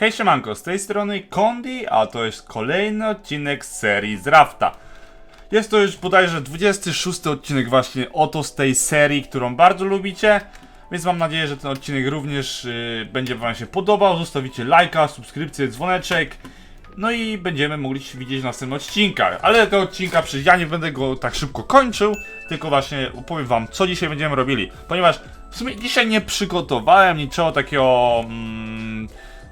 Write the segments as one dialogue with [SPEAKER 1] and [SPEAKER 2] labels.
[SPEAKER 1] Hej siemanko, z tej strony Kondi, a to jest kolejny odcinek z serii z Rafta. Jest to już bodajże 26 odcinek właśnie oto z tej serii, którą bardzo lubicie. Więc mam nadzieję, że ten odcinek również y, będzie wam się podobał. Zostawicie lajka, subskrypcję, dzwoneczek. No i będziemy mogli się widzieć w następnym odcinkach. Ale tego odcinka przecież ja nie będę go tak szybko kończył, tylko właśnie opowiem wam, co dzisiaj będziemy robili. Ponieważ w sumie dzisiaj nie przygotowałem niczego takiego, mm,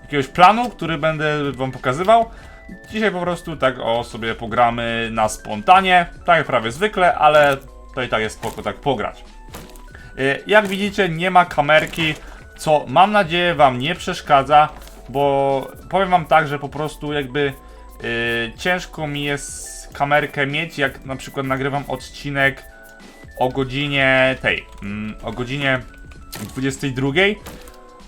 [SPEAKER 1] jakiegoś planu, który będę wam pokazywał. Dzisiaj po prostu tak o sobie pogramy na spontanie, tak jak prawie zwykle, ale to i tak jest spoko tak pograć. Y, Jak widzicie, nie ma kamerki, co mam nadzieję Wam nie przeszkadza, bo powiem Wam tak, że po prostu jakby y, ciężko mi jest kamerkę mieć, jak na przykład nagrywam odcinek o godzinie tej, mm, o godzinie 22.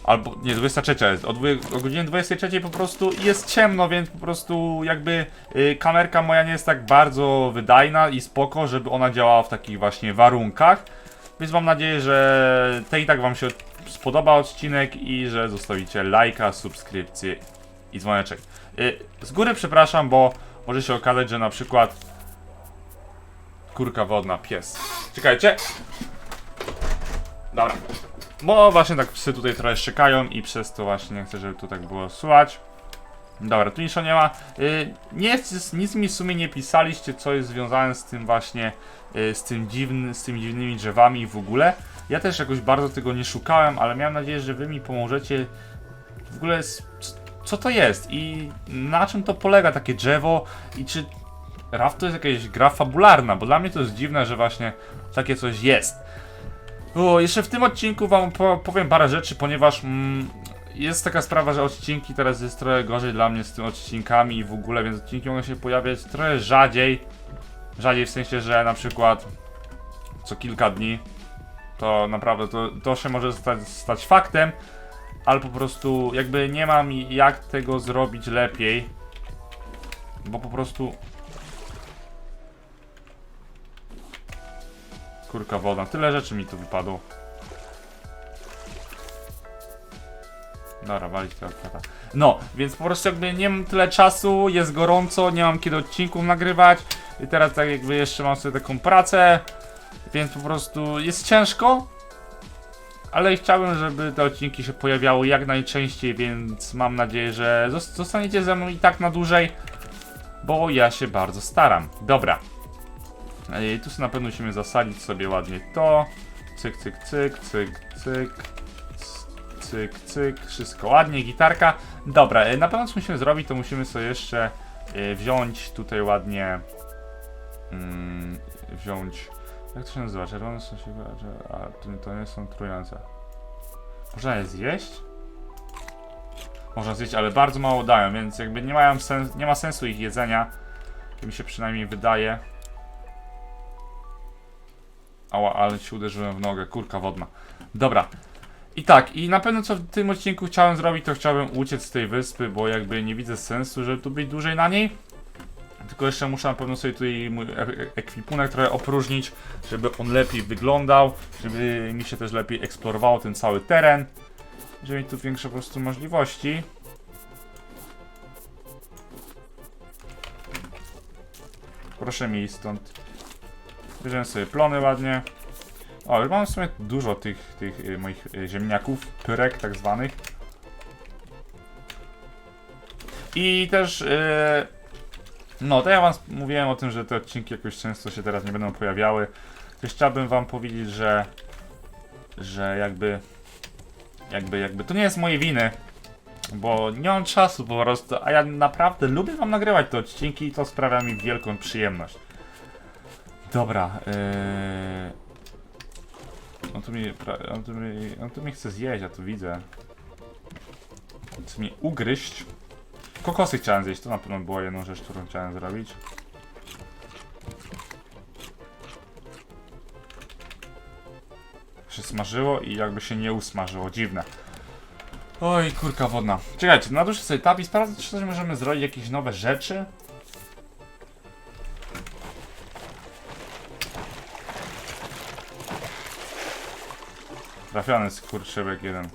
[SPEAKER 1] Albo nie, 23 jest. O, o godzinie 23 po prostu jest ciemno, więc po prostu jakby y, kamerka moja nie jest tak bardzo wydajna i spoko, żeby ona działała w takich właśnie warunkach. Więc mam nadzieję, że te i tak Wam się spodoba odcinek i że zostawicie lajka, subskrypcję i dzwoneczek. Y, Z góry przepraszam, bo może się okazać, że na przykład kurka wodna, pies. Czekajcie. Dobra. Bo właśnie tak psy tutaj trochę szczekają i przez to właśnie nie chcę, żeby tu tak było słychać. Dobra, tu nisza nie ma. Y, nic, nic mi w sumie nie pisaliście, co jest związane z tym właśnie, y, z, tym dziwny, z tymi dziwnymi drzewami w ogóle. Ja też jakoś bardzo tego nie szukałem, ale miałem nadzieję, że wy mi pomożecie w ogóle co to jest i na czym to polega takie drzewo i czy RAF to jest jakaś gra fabularna, bo dla mnie to jest dziwne, że właśnie takie coś jest. O, jeszcze w tym odcinku wam po, powiem parę rzeczy, ponieważ mm, jest taka sprawa, że odcinki teraz jest trochę gorzej dla mnie z tym odcinkami i w ogóle, więc odcinki mogą się pojawiać trochę rzadziej. Rzadziej w sensie, że na przykład co kilka dni. To naprawdę to, to się może stać, stać faktem, ale po prostu jakby nie mam jak tego zrobić lepiej. Bo po prostu Kurka woda. Tyle rzeczy mi tu wypadło. Dobra, walić tego kwiata. No, więc po prostu jakby nie mam tyle czasu, jest gorąco, nie mam kiedy odcinków nagrywać. I teraz tak jakby jeszcze mam sobie taką pracę, więc po prostu jest ciężko. Ale chciałbym, żeby te odcinki się pojawiały jak najczęściej, więc mam nadzieję, że zos- zostaniecie ze mną i tak na dłużej, bo ja się bardzo staram. Dobra, Ej, tu sobie na pewno musimy zasadzić sobie ładnie to. Cyk, cyk, cyk, cyk, cyk. Cyk, cyk, wszystko ładnie, gitarka. Dobra, e, na pewno co musimy zrobić, to musimy sobie jeszcze e, wziąć tutaj ładnie. Mm, wziąć. Jak to się nazywa? Czerwone są się. A to, nie są trujące. Można je zjeść? Można zjeść, ale bardzo mało dają, więc jakby nie mają sens, nie ma sensu ich jedzenia. Mi się przynajmniej wydaje. Ała, ale się uderzyłem w nogę, kurka wodna. Dobra. I tak, i na pewno co w tym odcinku chciałem zrobić, to chciałbym uciec z tej wyspy, bo jakby nie widzę sensu, żeby tu być dłużej na niej. Tylko jeszcze muszę na pewno sobie tutaj mój e- e- ekwipunek trochę opróżnić, żeby on lepiej wyglądał, żeby mi się też lepiej eksplorowało ten cały teren. Żeby mieć tu większe po prostu możliwości. Proszę mi stąd. Bierzemy sobie plony ładnie. O, już mam w sumie dużo tych, tych y, moich y, ziemniaków, pyrek tak zwanych. I też, y, no to ja wam mówiłem o tym, że te odcinki jakoś często się teraz nie będą pojawiały. Też chciałbym wam powiedzieć, że, że jakby, jakby, jakby, to nie jest moje winy, bo nie mam czasu po prostu, a ja naprawdę lubię wam nagrywać te odcinki i to sprawia mi wielką przyjemność. Dobra, yy... On tu mi, on tu mi, on tu mi chce zjeść, ja tu widzę. Chce mnie ugryźć. Kokosy chciałem zjeść, to na pewno była jedna rzecz, którą chciałem zrobić. Się smażyło i jakby się nie usmażyło, dziwne. Oj, kurka wodna. Czekajcie, naduszę sobie tab i sprawdzę, czy coś możemy zrobić, jakieś nowe rzeczy. Trafiony skurczybyk jeden.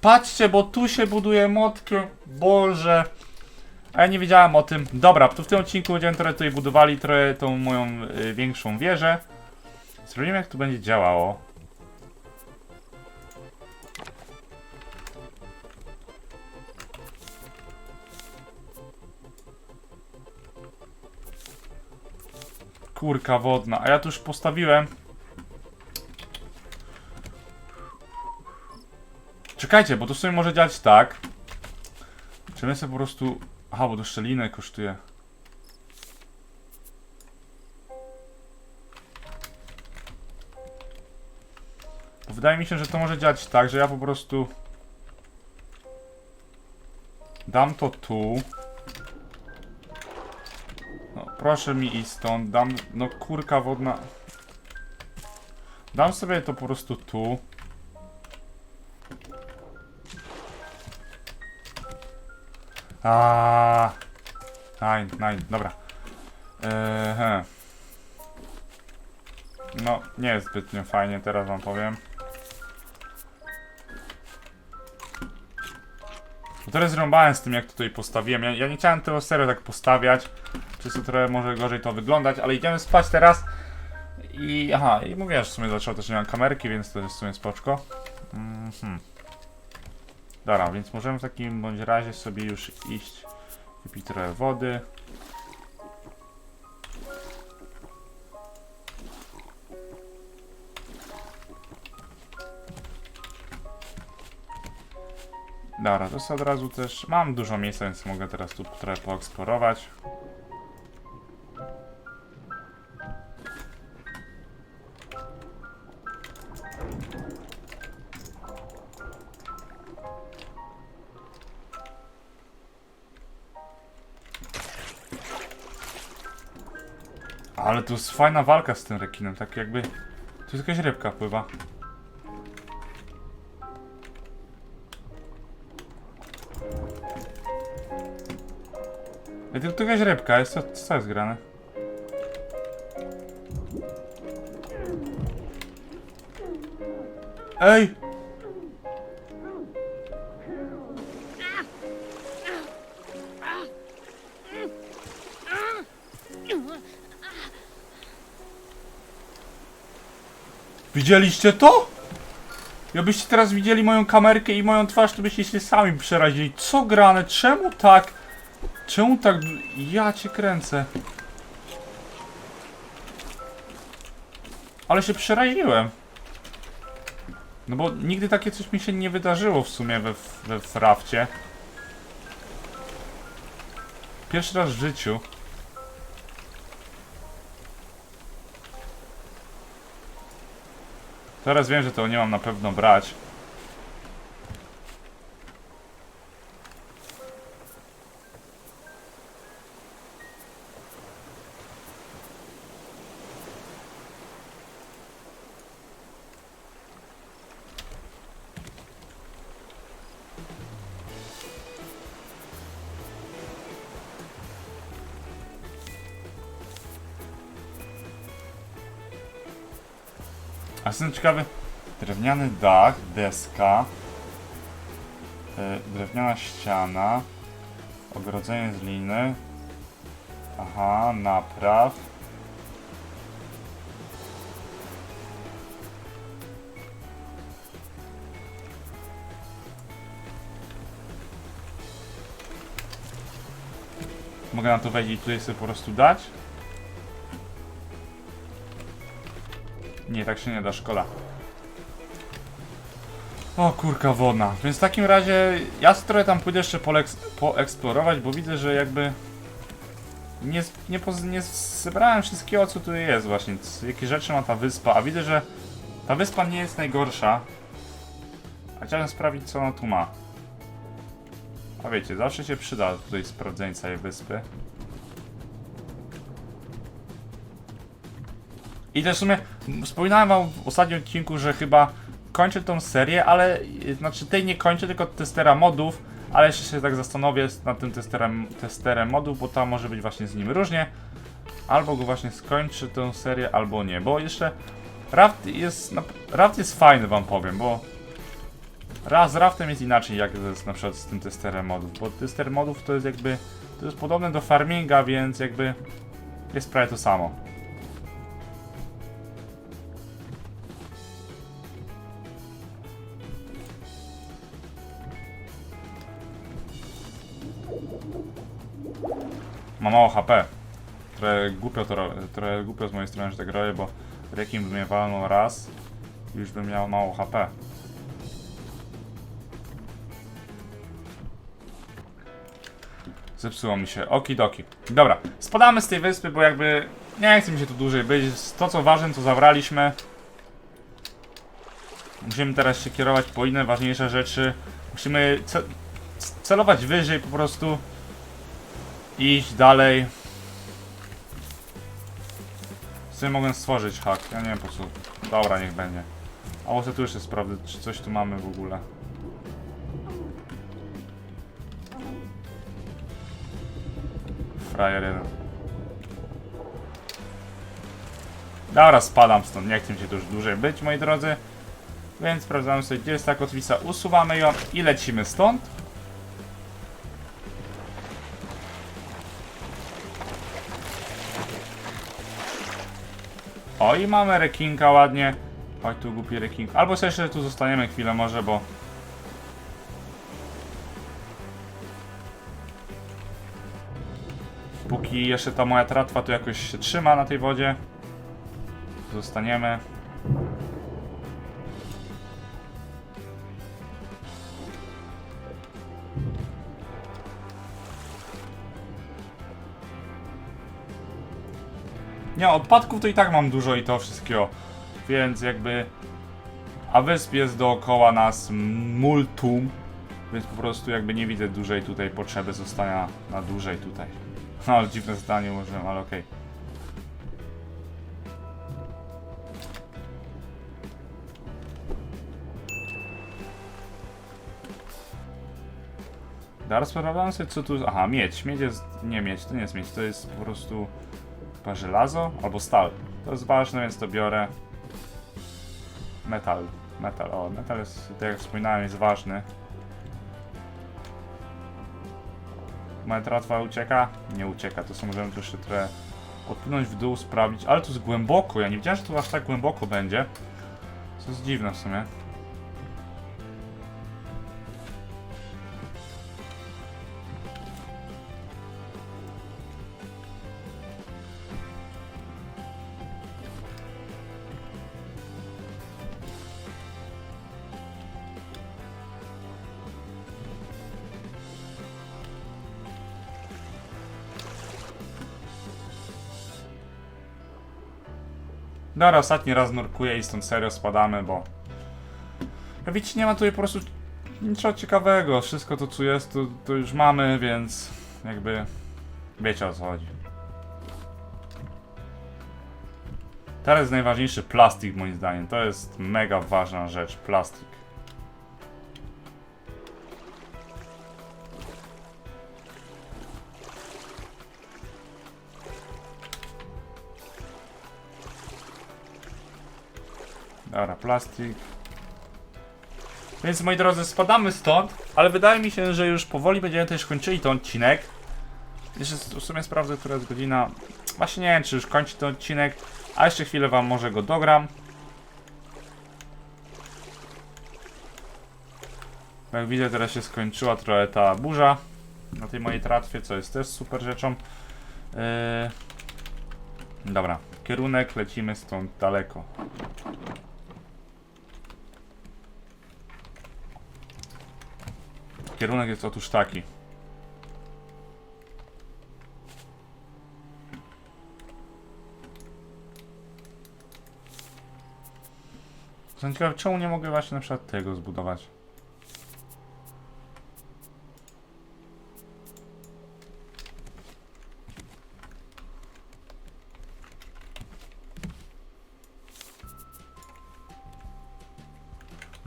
[SPEAKER 1] Patrzcie, bo tu się buduje motkiem. Boże. A ja nie wiedziałem o tym. Dobra, to w tym odcinku będziemy trochę tutaj budowali trochę tą moją y, większą wieżę. Sprawdzimy jak to będzie działało. Kurka wodna, a ja tu już postawiłem. Czekajcie, bo to w sumie może działać tak. Czy my sobie po prostu... Aha, bo to szczelinę kosztuje. Wydaje mi się, że to może działać tak, że ja po prostu... Dam to tu. Proszę mi iść stąd. Dam... No, kurka wodna... Dam sobie to po prostu tu. A. Nine, nine, dobra. Eee. No, nie jest zbytnio fajnie, teraz wam powiem. Bo teraz zrąbałem z tym, jak tutaj postawiłem. Ja, ja nie chciałem tego serio tak postawiać. To trochę może gorzej to wyglądać, ale idziemy spać teraz. I aha, i mówię, że w sumie dlaczego też nie mam kamerki, więc to jest w sumie spoczko. Mhm. Dobra, więc możemy w takim bądź razie sobie już iść, wypić trochę wody. Dobra, to sobie od razu też mam dużo miejsca, więc mogę teraz tu trochę poeksplorować. Ale tu jest fajna walka z tym rekinem, tak jakby... Tu jest jakaś rybka pływa. Ej, tu, tu jakaś rybka jest, co, co jest grane? Ej! Widzieliście to? Jakbyście teraz widzieli moją kamerkę i moją twarz, to byście się sami przerazili. Co grane? Czemu tak? Czemu tak? Ja cię kręcę. Ale się przeraziłem. No bo nigdy takie coś mi się nie wydarzyło w sumie we, we Frafcie. Pierwszy raz w życiu. Teraz wiem, że to nie mam na pewno brać. A jestem ciekawy, drewniany dach, deska, y, drewniana ściana, ogrodzenie z liny, aha, napraw. Mogę na to wejść i tutaj sobie po prostu dać? Nie, tak się nie da, szkoda. O kurka wodna. Więc w takim razie ja trochę tam pójdę jeszcze poeksplorować, bo widzę, że jakby nie, nie, nie zebrałem wszystkiego, co tu jest właśnie. Jakie rzeczy ma ta wyspa, a widzę, że ta wyspa nie jest najgorsza. A chciałem sprawdzić, co ona tu ma. A wiecie, zawsze się przyda tutaj sprawdzenie całej wyspy. I też w sumie wspominałem wam w ostatnim odcinku, że chyba kończę tą serię, ale y, znaczy tej nie kończę, tylko testera modów, ale jeszcze się tak zastanowię nad tym testerem, testerem modów, bo tam może być właśnie z nim różnie. Albo go właśnie skończę tę serię, albo nie, bo jeszcze Raft jest, nap- Raft jest fajny wam powiem, bo Raz z raftem jest inaczej jak na przykład z tym testerem modów, bo tester modów to jest jakby, to jest podobne do farminga, więc jakby jest prawie to samo. Ma mało HP. Trochę głupio to ro- trochę głupio z mojej strony, że tak robię, bo Rekim by mnie walnął raz i już bym miał mało HP. Zepsuło mi się. Okidoki. Dobra, spadamy z tej wyspy, bo jakby nie chce mi się tu dłużej być. To co ważne, to zabraliśmy. Musimy teraz się kierować po inne ważniejsze rzeczy. Musimy ce celować wyżej po prostu. Iść dalej. Co mogę stworzyć hak? Ja nie wiem po co. Dobra, niech będzie. A może tu jeszcze sprawdzę, czy coś tu mamy w ogóle. Frajer jeden. Dobra, spadam stąd, nie chcę się tu już dłużej być, moi drodzy. Więc sprawdzamy sobie, gdzie jest ta kotwica, usuwamy ją i lecimy stąd. O, i mamy rekinka ładnie. Oj, tu głupi rekink. Albo jeszcze tu zostaniemy chwilę może, bo... Póki jeszcze ta moja tratwa tu jakoś się trzyma na tej wodzie. Zostaniemy. Nie, odpadków to i tak mam dużo i to wszystkiego. Więc jakby... A wysp jest dookoła nas multum. Więc po prostu jakby nie widzę dużej tutaj potrzeby zostania na dłużej tutaj. No, dziwne zdanie użyłem, ale okej. Teraz sprawdzam sobie co tu... Aha, miedź. Miedź jest... Nie miedź, to nie jest miedź, to jest po prostu... Chyba żelazo albo stal. To jest ważne, więc to biorę. Metal. Metal, o, metal jest, tak jak wspominałem, jest ważny. Moja tratwa ucieka? Nie ucieka, to co możemy tu jeszcze trochę odpłynąć w dół, sprawdzić. Ale tu jest głęboko, ja nie wiedziałem, że tu aż tak głęboko będzie. Co jest dziwne w sumie. Dobra, ostatni raz nurkuję i stąd serio spadamy, bo... Wiecie, nie ma tutaj po prostu niczego ciekawego. Wszystko to, co jest, to, to już mamy, więc jakby... Wiecie o co chodzi. Teraz najważniejszy plastik moim zdaniem. To jest mega ważna rzecz, plastik. Dobra, plastik. Więc moi drodzy, spadamy stąd, ale wydaje mi się, że już powoli będziemy też kończyli ten odcinek. Jeszcze w sumie sprawdzę, która jest godzina. Właśnie nie wiem, czy już kończy ten odcinek, a jeszcze chwilę wam może go dogram. Jak widzę, teraz się skończyła trochę ta burza na tej mojej tratwie, co jest też super rzeczą. Yy... Dobra, kierunek, lecimy stąd daleko. Kierunek jest otóż taki. Jestem ciekaw, czemu nie mogę właśnie na przykład tego zbudować?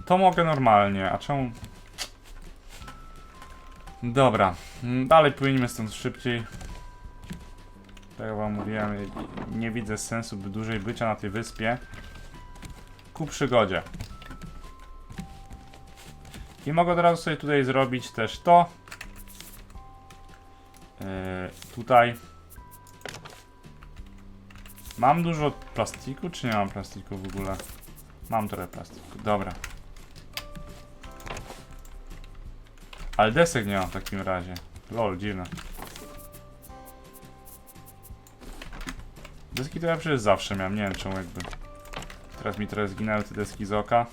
[SPEAKER 1] To mogę normalnie, a czemu... Dobra, mm, dalej płyniemy stąd szybciej. Tak jak wam mówiłem, nie widzę sensu dłużej bycia na tej wyspie. Ku przygodzie. I mogę od razu sobie tutaj zrobić też to. Yy, tutaj. Mam dużo plastiku, czy nie mam plastiku w ogóle? Mam trochę plastiku, dobra. Ale desek nie mam w takim razie. Lol, dziwne. Deski to ja przecież zawsze miałem, nie wiem czemu jakby. Teraz mi trochę zginęły te deski z oka.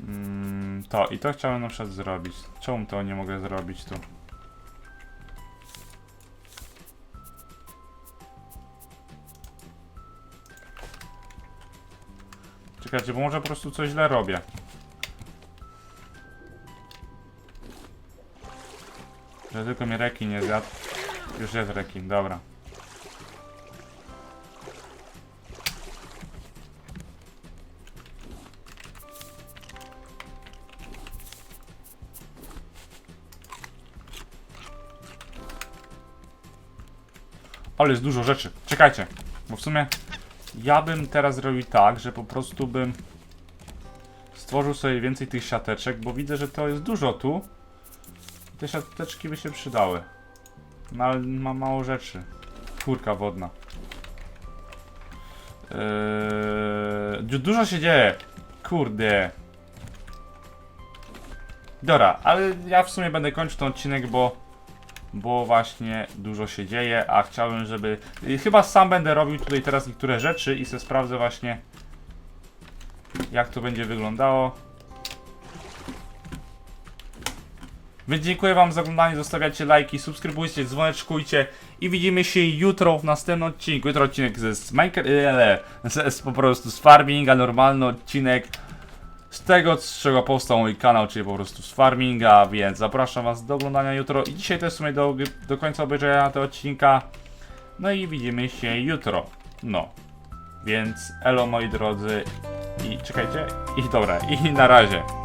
[SPEAKER 1] Mm, to i to chciałem na przykład zrobić. Czemu to nie mogę zrobić tu? Czekajcie, bo może po prostu coś źle robię. Że tylko mnie rekin nie zjadł. Już jest rekin, dobra. Ale jest dużo rzeczy. Czekajcie, bo w sumie ja bym teraz zrobił tak, że po prostu bym stworzył sobie więcej tych siateczek, bo widzę, że to jest dużo tu. Te siateczki by się przydały. No ale ma mało rzeczy. Kurka wodna. Eee, du- dużo się dzieje. Kurde. Dobra, ale ja w sumie będę kończył ten odcinek, bo bo właśnie dużo się dzieje, a chciałbym, żeby... Chyba sam będę robił tutaj teraz niektóre rzeczy i se sprawdzę właśnie jak to będzie wyglądało. Więc dziękuję wam za oglądanie, zostawiacie lajki, subskrybujcie, dzwoneczkujcie i widzimy się jutro w następnym odcinku. Jutro odcinek ze z Minecraft, e, z, z po prostu z farminga, normalny odcinek z tego, z czego powstał mój kanał, czyli po prostu z farminga, więc zapraszam was do oglądania jutro i dzisiaj też w sumie do, do końca obejrzenia tego odcinka. No i widzimy się jutro. No. Więc elo moi drodzy i czekajcie. I dobra, i na razie.